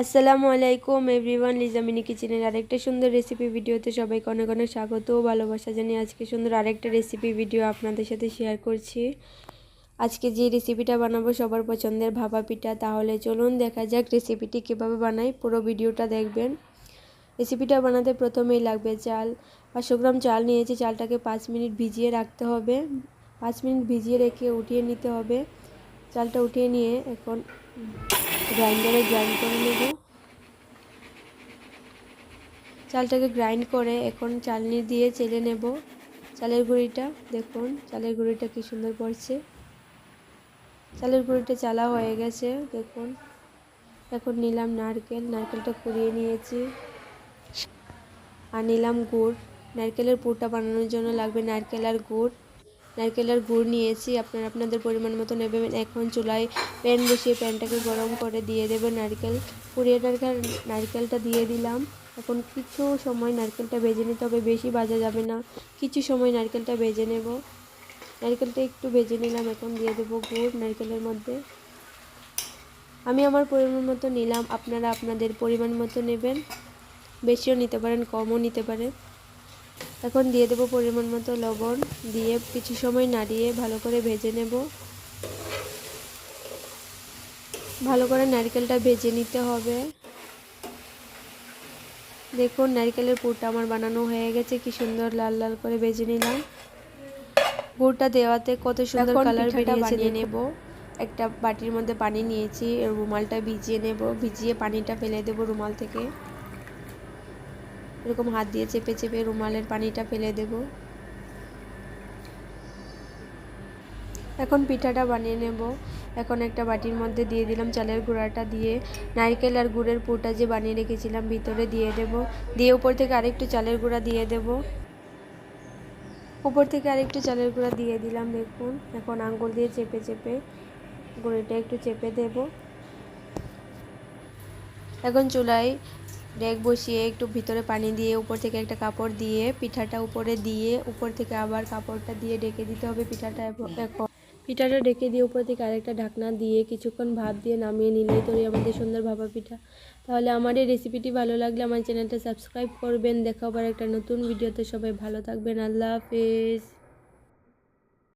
আসসালামু আলাইকুম এভরিওয়ান লিজামিনি কিচেনের আরেকটা সুন্দর রেসিপি ভিডিওতে সবাইকে অনেক অনেক স্বাগত ও ভালোবাসা জানিয়ে আজকে সুন্দর আরেকটা রেসিপি ভিডিও আপনাদের সাথে শেয়ার করছি। আজকে যে রেসিপিটা বানাবো সবার পছন্দের ভাপা পিঠা, তাহলে চলুন দেখা যাক রেসিপিটি কীভাবে বানাই, পুরো ভিডিওটা দেখবেন। রেসিপিটা বানাতে প্রথমেই লাগবে চাল। পাঁচশো গ্রাম চাল নিয়েছি, চালটাকে পাঁচ মিনিট ভিজিয়ে রাখতে হবে। পাঁচ মিনিট ভিজিয়ে রেখে উঠিয়ে নিতে হবে। চালটা উঠিয়ে নিয়ে এখন গ্রাইন্ডারে গ্রাইন্ড করে নেব। চালটাকে গ্রাইন্ড করে এখন চালনি দিয়ে চেলে নেব। চালের গুঁড়িটা, দেখুন চালের গুঁড়িটা কি সুন্দর পড়ছে। চালের গুঁড়িটা চালা হয়ে গেছে, দেখুন। এখন নিলাম নারকেল, নারকেলটা কুড়িয়ে নিয়েছি। আর নিলাম গুড়। নারকেলের পুরটা বানানোর জন্য লাগবে নারকেল আর গুড়। নারকেলের গুড় নিয়েছি, আপনারা আপনাদের পরিমাণ মতো নেবেন। এখন চুলায় প্যান বসিয়ে প্যানটাকে গরম করে দিয়ে দেবেন নারকেল। পুড়িয়ে নারকেল, নারকেলটা দিয়ে দিলাম। এখন কিছু সময় নারকেলটা ভেজে নিতে হবে, বেশি ভাজা যাবে না। কিছু সময় নারকেলটা ভেজে নেব। নারকেলটা একটু ভেজে নিলাম, এখন দিয়ে দেবো গুড় নারকেলের মধ্যে। আমি আমার পরিমাণ মতো নিলাম, আপনারা আপনাদের পরিমাণ মতো নেবেন। বেশিও নিতে পারেন, কমও নিতে পারেন এখন দিয়ে দেবো পরিমাণ মতো লবণ। দিয়ে কিছু সময় নাড়িয়ে ভালো করে ভেজে নেব। ভালো করে নারকেলটা ভেজে নিতে হবে। দেখুন নারকেলের পুরটা আমার বানানো হয়ে গেছে। কি সুন্দর লাল লাল করে ভেজে নিলাম। গুড়টা দেওয়াতে কত সুন্দর কালার বেরিয়েছে নেব। একটা বাটির মধ্যে পানি নিয়েছি রুমালটা ভিজিয়ে নেব। ভিজিয়ে পানিটা ফেলে দেবো রুমাল থেকে। এরকম হাত দিয়ে চেপে চেপে রুমালের পানিটা ফেলে দেব। এখন পিঠাটা বানিয়ে নেব। এখন একটা বাটির মধ্যে দিয়ে দিলাম চালের গুঁড়াটা দিয়ে। নারকেল আর গুড়ের পুরটা যে বানিয়ে রেখেছিলাম ভিতরে দিয়ে দেব। দিয়ে উপর থেকে আরেকটু চালের গুঁড়া দিয়ে দেব। উপর থেকে আরেকটু চালের গুঁড়া দিয়ে দিলাম, দেখুন। এখন আঙ্গুল দিয়ে চেপে চেপে গুঁড়িটা একটু চেপে দেব। এখন চুলায় ডেক বসিয়ে একটু ভিতরে পানি দিয়ে, উপর থেকে একটা কাপড় দিয়ে, পিঠাটা উপরে দিয়ে, উপর থেকে আবার কাপড়টা দিয়ে ডেকে দিতে হবে পিঠাটা এখন পিঠাটা ডেকে দিয়ে উপর থেকে আরেকটা ঢাকনা দিয়ে কিছুক্ষণ ভাপ দিয়ে নামিয়ে নিলেই তৈরি আমাদের সুন্দর ভাপা পিঠা। তাহলে আমার এই রেসিপিটি ভালো লাগলে আমার চ্যানেলটা সাবস্ক্রাইব করবেন। দেখা আবার একটা নতুন ভিডিওতে সবাই ভালো থাকবেন। আল্লাহ হাফেজ।